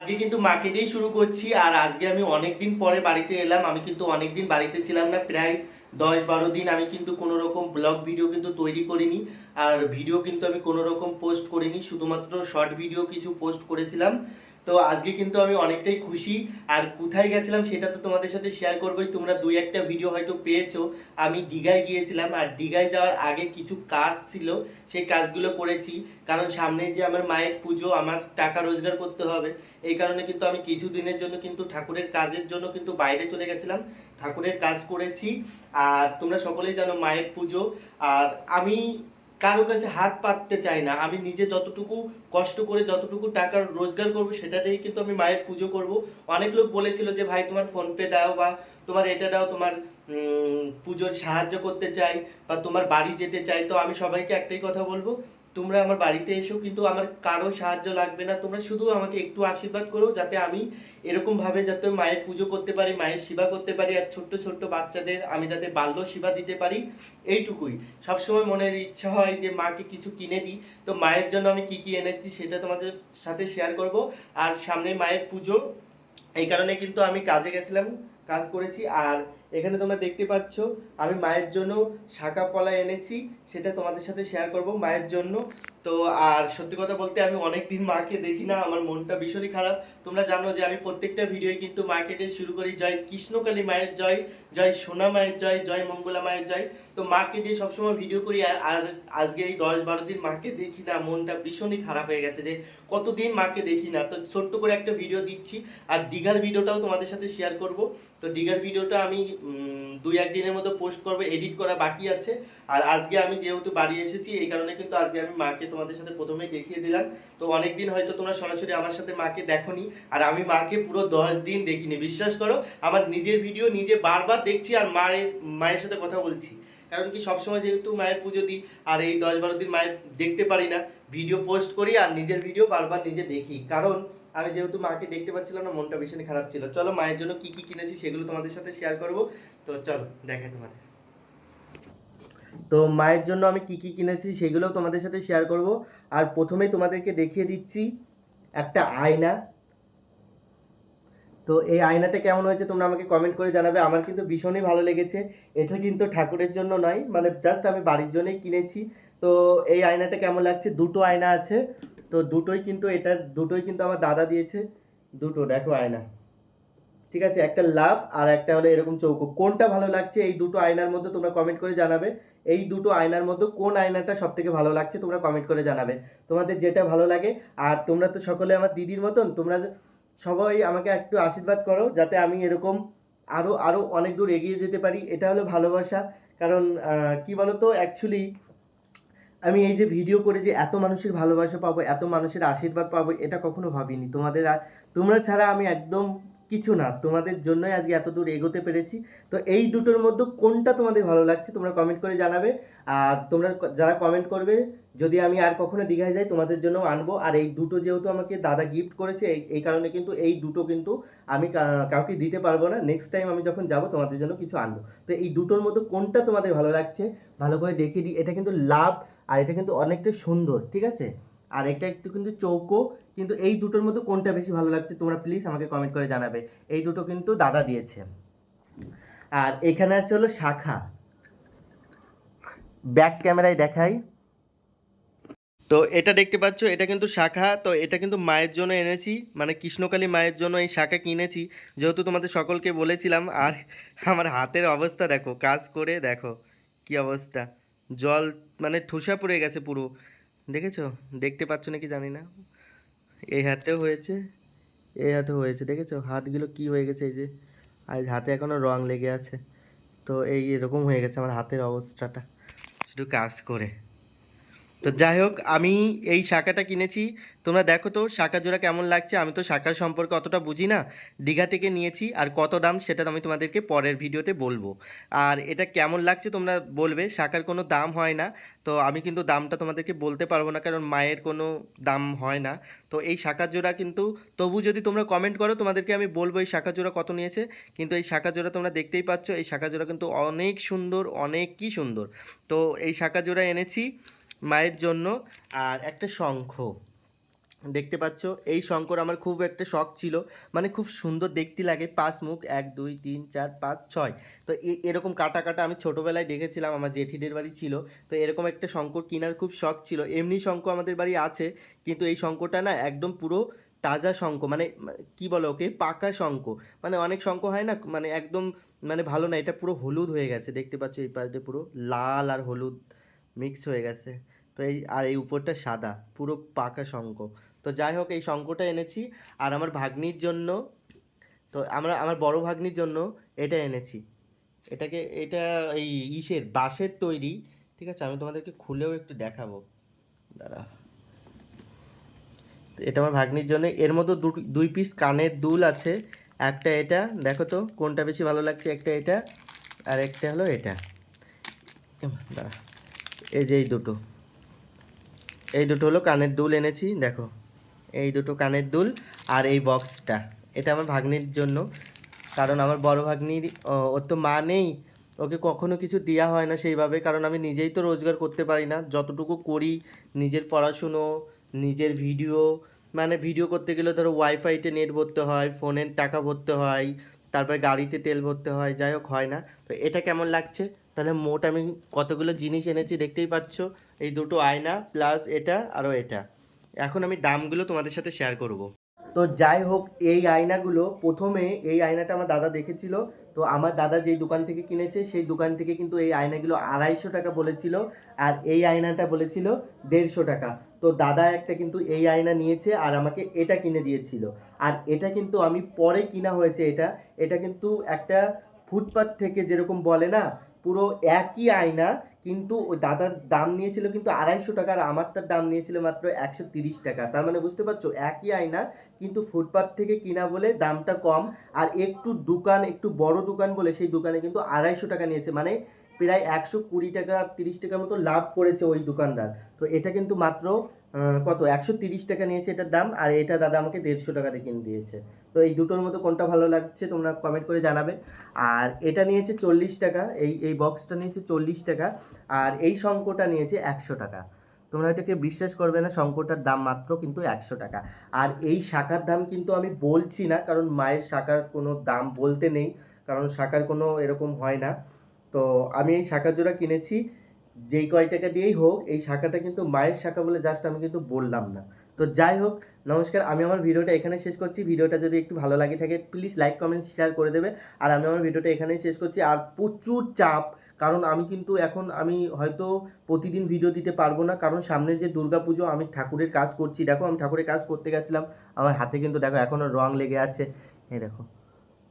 আজকে কিন্তু মাকে দিয়েই শুরু করছি, আর আজকে আমি অনেক দিন পরে বাড়িতে এলাম। আমি কিন্তু অনেক দিন বাড়িতে ছিলাম না, প্রায় দশ বারো দিন আমি কিন্তু কোনো রকম ব্লগ ভিডিও কিন্তু তৈরি করিনি, আর ভিডিও কিন্তু আমি কোনো রকম পোস্ট করিনি, শুধুমাত্র শর্ট ভিডিও কিছু পোস্ট করেছিলাম। তো আজকে কিন্তু আমি অনেকটাই খুশি। আর কোথায় গেছিলাম সেটা তো তোমাদের সাথে শেয়ার করবোই। তোমরা দুই একটা ভিডিও হয়তো পেয়েছ। আমি দীঘায় গিয়েছিলাম আর দীঘায় যাওয়ার আগে কিছু কাজ ছিল। সেই কাজগুলো করেছি। কারণ সামনে যে আমার মায়ের পুজো, আমার টাকা রোজগার করতে হবে। এই কারণে কিন্তু আমি কিছু দিনের জন্য কিন্তু ঠাকুরের কাজের জন্য কিন্তু বাইরে চলে গেছিলাম। ঠাকুরের কাজ করেছি। আর তোমরা সকলেই জানো মায়ের পুজো। আর আমি কারও কাছে হাত পাততে চাই না। আমি নিজে যতটুকু কষ্ট করে যতটুকু টাকা রোজগার করব, সেটা দিয়েই কিন্তু আমি মায়ের পুজো করব। অনেক লোক বলেছিল যে, ভাই, তোমার ফোনপে দাও বা তোমার এটা দাও, তোমার পুজোর সাহায্য করতে চাই বা তোমার বাড়ি যেতে চাই। তো আমি সবাইকে একটাই কথা বলব তোমরা আমার বাড়িতে এসেও কিন্তু আমার কারও সাহায্য লাগবে না। তোমরা শুধু আমাকে একটু আশীর্বাদ করো যাতে আমি এরকমভাবে যাতে মায়ের পুজো করতে পারি, মায়ের সেবা করতে পারি আর ছোট্ট ছোট্ট বাচ্চাদের আমি যাতে বাল্য সেবা দিতে পারি, এইটুকুই। সবসময় মনের ইচ্ছা হয় যে মাকে কিছু কিনে দিই। তো মায়ের জন্য আমি কি কি এনেছি সেটা তোমাদের সাথে শেয়ার করব। আর সামনে মায়ের পুজো, এই কারণে কিন্তু আমি কাজে গেছিলাম। কাজ করেছি। আর এখানে তোমরা দেখতে পাচ্ছ, আমি মায়ের জন্য শাঁকা পলা এনেছি, সেটা তোমাদের সাথে শেয়ার করব মায়ের জন্য। তো আর সত্যি কথা বলতে আমি অনেক দিন মাকে দেখি না, আমার মনটা ভীষণই খারাপ। তোমরা জানো যে আমি প্রত্যেকটা ভিডিওই কিন্তু মাকে দিয়ে শুরু করি, জয় কৃষ্ণকালী মায়ের জয় জয় সোনা মায়ের জয় জয় মঙ্গলা মায়ের জয়। তো মাকে দিয়ে সবসময় ভিডিও করি, আর আজকে এই দশ বারো দিন মাকে দেখি না, মনটা ভীষণই খারাপ হয়ে গেছে যে কতদিন মাকে দেখি না। তো ছোট্ট করে একটা ভিডিও দিচ্ছি, আর দীঘার ভিডিওটাও তোমাদের সাথে শেয়ার করব। তো দীঘার ভিডিওটা আমি দুই একদিনের মধ্যে পোস্ট করব এডিট করা বাকি আছে। আর আজকে আমি যেহেতু বাড়ি এসেছি, এই কারণে কিন্তু আজকে আমি মাকে তোমাদের সাথে প্রথমেই দেখিয়ে দিলাম। তো অনেকদিন হয়তো তোমরা সরাসরি আমার সাথে মাকে দেখোনি, আর আমি মাকে পুরো দশ দিন দেখিনি। বিশ্বাস করো, আমার নিজের ভিডিও নিজে বারবার দেখছি আর মায়ের মায়ের সাথে কথা বলছি। কারণ কি, সবসময় যেহেতু মায়ের পুজো দিই, আর এই দশ বারো দিন মায়ের দেখতে পারি না, ভিডিও পোস্ট করি আর নিজের ভিডিও বারবার নিজে দেখি। কারণ আমি যেহেতু মাকে দেখতে পাচ্ছিলাম না, মনটা ভীষণ খারাপ ছিল। চলো, মায়ের জন্য কি কি কিনেছি সেগুলো তোমাদের সাথে শেয়ার করব। তো চলো, দেখাই তোমাদের। তো মায়ের জন্য আমি কি কি কিনেছি সেগুলোও তোমাদের সাথে শেয়ার করব। আর প্রথমেই তোমাদেরকে দেখিয়ে দিচ্ছি একটা আয়না। তো এই আয়নাটা কেমন হয়েছে তোমরা আমাকে কমেন্ট করে জানাবে। আমার কিন্তু ভীষণই ভালো লেগেছে। এটা কিন্তু ঠাকুরের জন্য নয় মানে জাস্ট আমি বাড়ির জন্যই কিনেছি। তো এই আয়নাটা কেমন লাগছে? দুটো আয়না আছে। তো দুটোই কিন্তু এটা, দুটোই কিন্তু আমার দাদা দিয়েছে। দুটো, দেখো আয়না। ঠিক আছে, একটা লাভ আর একটা হলো এরকম চৌকো। কোনটা ভালো লাগছে এই দুটো আয়নার মধ্যে তোমরা কমেন্ট করে জানাবে। এই দুটো আয়নার মধ্যে কোন আয়নাটা সব থেকে ভালো লাগছে তোমরা কমেন্ট করে জানাবে। তোমাদের যেটা ভালো লাগে, আর তোমরা তো সকলে আমার দিদির মতন, তোমরা সবাই আমাকে একটু আশীর্বাদ করো যাতে আমি এরকম আরও আরও অনেক দূর এগিয়ে যেতে পারি। এটা হলো ভালোবাসা। কারণ কি বলো তো অ্যাকচুয়ালি আমি এই যে ভিডিও করে যে এত মানুষের ভালোবাসা পাবো, এত মানুষের আশীর্বাদ পাবো, এটা কখনো ভাবিনি। তোমাদের তোমরা ছাড়া আমি একদম কিছু না, তোমাদের জন্যই আজকে এত দূর এগোতে পেরেছি। তো এই দুটোর মধ্যে কোনটা তোমাদের ভালো লাগছে তোমরা কমেন্ট করে জানাবে। আর তোমরা যারা কমেন্ট করবে, যদি আমি আর কখনো দীঘায় যাই, তোমাদের জন্য আনব। আর এই দুটো যেহেতু আমাকে দাদা গিফট করেছে, এই কারণে কিন্তু এই দুটো কিন্তু আমি কাউকে দিতে পারব না। নেক্সট টাইম আমি যখন যাব, তোমাদের জন্য কিছু আনব। তো এই দুটোর মধ্যে কোনটা তোমাদের ভালো লাগছে, ভালো করে দেখিয়ে দিই। এটা কিন্তু লাভ, আর এটা কিন্তু অনেকটা সুন্দর, ঠিক আছে? আর এটা একটু কিন্তু চৌকো, কিন্তু এই দুটোর মধ্যে কোনটা বেশি ভালো লাগছে তোমরা প্লিজ আমাকে কমেন্ট করে জানাবে। এই দুটো কিন্তু দাদা দিয়েছে। আর এখানে আছে হলো শাখা। ব্যাক ক্যামেরায় দেখাই। তো এটা দেখতে পাচ্ছ, এটা কিন্তু শাখা, তো এটা কিন্তু মায়ের জন্য এনেছি। মানে কৃষ্ণকালী মায়ের জন্য এই শাখা কিনেছি। যেহেতু তোমাদের সকলকে বলেছিলাম, আর আমার হাতের অবস্থা দেখো, কাজ করে দেখো, কি অবস্থা। জল মানে ঠোসা পড়ে গেছে পুরো। দেখেছ? দেখতে পাচ্ছ নাকি জানি না। এই হাতেও হয়েছে, এই হাতে হয়েছে, দেখেছ? হাতগুলো কি হয়ে গেছে এই যে? আর হাতে এখনও রং লেগে আছে। তো এই এরকম হয়ে গেছে আমার হাতের অবস্থাটা। শুধু কাজ করে। তো যাই হোক, আমি এই শাখাটা কিনেছি। তোমরা দেখো তো শাখা জোড়া কেমন লাগছে? আমি তো শাখার সম্পর্কে অতটা বুঝি না। দীঘা থেকে নিয়েছি আর কত দাম সেটা আমি তোমাদেরকে পরের ভিডিওতে বলব। আর এটা কেমন লাগছে তোমরা বলবে। শাখার কোনো দাম হয় না। তো আমি কিন্তু দামটা তোমাদেরকে বলতে পারব না কারণ মায়ের কোনো দাম হয় না। তো এই শাখার জোড়া কিন্তু তবু যদি তোমরা কমেন্ট করো, তোমাদেরকে আমি বলব এই শাখা জোড়া কত নিয়েছে। কিন্তু এই শাখা জোড়া তোমরা দেখতেই পাচ্ছ, এই শাখা জোড়া কিন্তু অনেক সুন্দর অনেক কি সুন্দর। তো এই শাখা জোড়া এনেছি। মায়ের জন্য আর একটা শঙ্খ। দেখতে পাচ্ছ, এই শঙ্কর আমার খুব একটা শখ ছিল। মানে খুব সুন্দর দেখতে লাগে, পাঁচ মুখ, এক, দুই, তিন, চার, পাঁচ, ছয়। তো এরকম কাটা কাটা আমি ছোটোবেলায় দেখেছিলাম, আমার জেঠিদের বাড়ি ছিল। তো এরকম একটা শঙ্কর কেনার খুব শখ ছিল। এমনি শঙ্খ আমাদের বাড়ি আছে, কিন্তু এই শঙ্করটা না একদম পুরো তাজা শঙ্খ মানে মানে কি বলে ওকে, পাকা শঙ্খ। মানে অনেক শঙ্খ হয় না মানে একদম মানে ভালো না, এটা পুরো হলুদ হয়ে গেছে। দেখতে পাচ্ছ, এই পাশে পুরো লাল আর হলুদ। মিক্স হয়ে গেছে। তো এই, আর এই উপরটা সাদা, পুরো পাকা শঙ্খ। তো যাই হোক, এই শঙ্খটা এনেছি, আর আমার ভাগ্নির জন্য, তো আমরা, আমার বড় ভাগ্নির জন্য এটা এনেছি। এটাকে, এটা এই ইসের বাঁশের তৈরি, ঠিক আছে? আমি তোমাদেরকে খুলেও একটু দেখাবো। দাঁড়া এটা আমার ভাগ্নির জন্য। এর মধ্যে দুই পিস কানের দুল আছে। একটা এটা, দেখো তো, কোনটা বেশি ভালো লাগছে? একটা এটা, আর একটা হলো এটা। দাঁড়া। এই যে এই দুটো। এই দুটো হলো কানের দুল এনেছি, দেখো। এই দুটো কানের দুল আর এই বক্সটা। এটা আমার ভাগ্নির জন্য, কারণ আমার বড় ভাগ্নির ওর তো মা নেই। ওকে কখনো কিছু দেওয়া হয় না সেইভাবে, কারণ আমি নিজেই তো রোজগার করতে পারি না। যতটুকু করি, নিজের পড়াশুনো, নিজের ভিডিও মানে ভিডিও করতে গেলে ধরো ওয়াইফাইতে নেট ভরতে হয়, ফোনের টাকা ভরতে হয়, তারপরে গাড়িতে তেল ভরতে হয়, যাই হোক, হয় না। তো এটা কেমন লাগছে? তাহলে মোট আমি কতগুলো জিনিস এনেছি দেখতেই পাচ্ছ। এই দুটো আয়না প্লাস এটা আরও এটা। এখন আমি দামগুলো তোমাদের সাথে শেয়ার করব। তো যাই হোক, এই আয়নাগুলো প্রথমে এই আয়নাটা আমার দাদা দেখেছিল। তো আমার দাদা যেই দোকান থেকে কিনেছে, সেই দোকান থেকে কিন্তু এই আয়নাগুলো আড়াইশো টাকা বলেছিল আর এই আয়নাটা বলেছিল দেড়শো টাকা। তো দাদা একটা কিন্তু এই আয়না নিয়েছে আর আমাকে এটা কিনে দিয়েছিল। আর এটা কিন্তু আমি পরে কিনা হয়েছে এটা। এটা কিন্তু একটা ফুটপাথ থেকে যেরকম বলে না পুরো একই আয়না, কিন্তু ওই দাদার দাম নিয়েছিল কিন্তু আড়াইশো টাকা আর আমারটার দাম নিয়েছিল মাত্র একশো তিরিশ টাকা। তার মানে বুঝতে পারছ? একই আয়না, কিন্তু ফুটপাথ থেকে কিনা বলে দামটা কম। আর একটু দোকান, একটু বড় দোকান বলে সেই দোকানে কিন্তু আড়াইশো টাকা নিয়েছে। মানে প্রায় একশো কুড়ি টাকা, তিরিশ টাকার মতো লাভ করেছে ওই দোকানদার। তো এটা কিন্তু মাত্র কত? একশো তিরিশ টাকা নিয়েছে এটার দাম, আর এটা দাদা আমাকে দেড়শো টাকাতে কিনে দিয়েছে। তো এই দুটোর মধ্যে কোনটা ভালো লাগছে তোমরা কমেন্ট করে জানাবে। আর এটা নিয়েছে চল্লিশ টাকা, এই এই বক্সটা নিয়েছে চল্লিশ টাকা, আর এই শঙ্কটা নিয়েছে একশো টাকা। তোমরা এটাকে বিশ্বাস করবে না শঙ্করটার দাম মাত্র কিন্তু একশো টাকা। আর এই শাখার দাম কিন্তু আমি বলছি না, কারণ মায়ের শাখার কোনো দাম বলতে নেই, কারণ শাখার কোনো এরকম হয় না। তো আমি এই শাখার জোড়া কিনেছি যেই কয় টাকা দিয়েই হোক, এই শাখাটা কিন্তু মায়ের শাখা বলে জাস্ট আমি কিন্তু বললাম না। তো যাই হোক, নমস্কার, আমি আমার ভিডিওটা এখানে শেষ করছি। ভিডিওটা যদি একটু ভালো লাগে থাকে প্লিজ লাইক কমেন্ট শেয়ার করে দেবে। আর আমি আমার ভিডিওটা এখানেই শেষ করছি। আর প্রচুর চাপ, কারণ আমি কিন্তু এখন আমি হয়তো প্রতিদিন ভিডিও দিতে পারব না। কারণ সামনে যে দুর্গা পুজো আমি ঠাকুরের কাজ করছি। দেখো, আমি ঠাকুরের কাজ করতে গেছিলাম। আমার হাতে কিন্তু দেখো এখনও রং লেগে আছে। এই দেখো।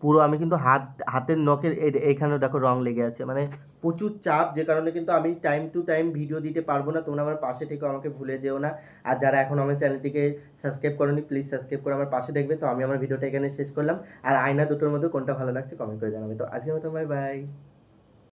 পুরো আমি কিন্তু হাত, হাতের নখের এইখানেও দেখো রং লেগে আছে। মানে প্রচুর চাপ, যে কারণে কিন্তু আমি টাইম টু টাইম ভিডিও দিতে পারব না। তোমরা আমার পাশে থেকে, আমাকে ভুলে যেও না। আর যারা এখন আমার চ্যানেলটিকে সাবস্ক্রাইব করোনি প্লিজ সাবস্ক্রাইব করে আমার পাশে দেখবে। তো আমি আমার ভিডিওটা এখানে শেষ করলাম। আর আয়না দুটোর মধ্যে কোনটা ভালো লাগছে কমেন্ট করে জানাবে। তো আজকে মতো বাই বাই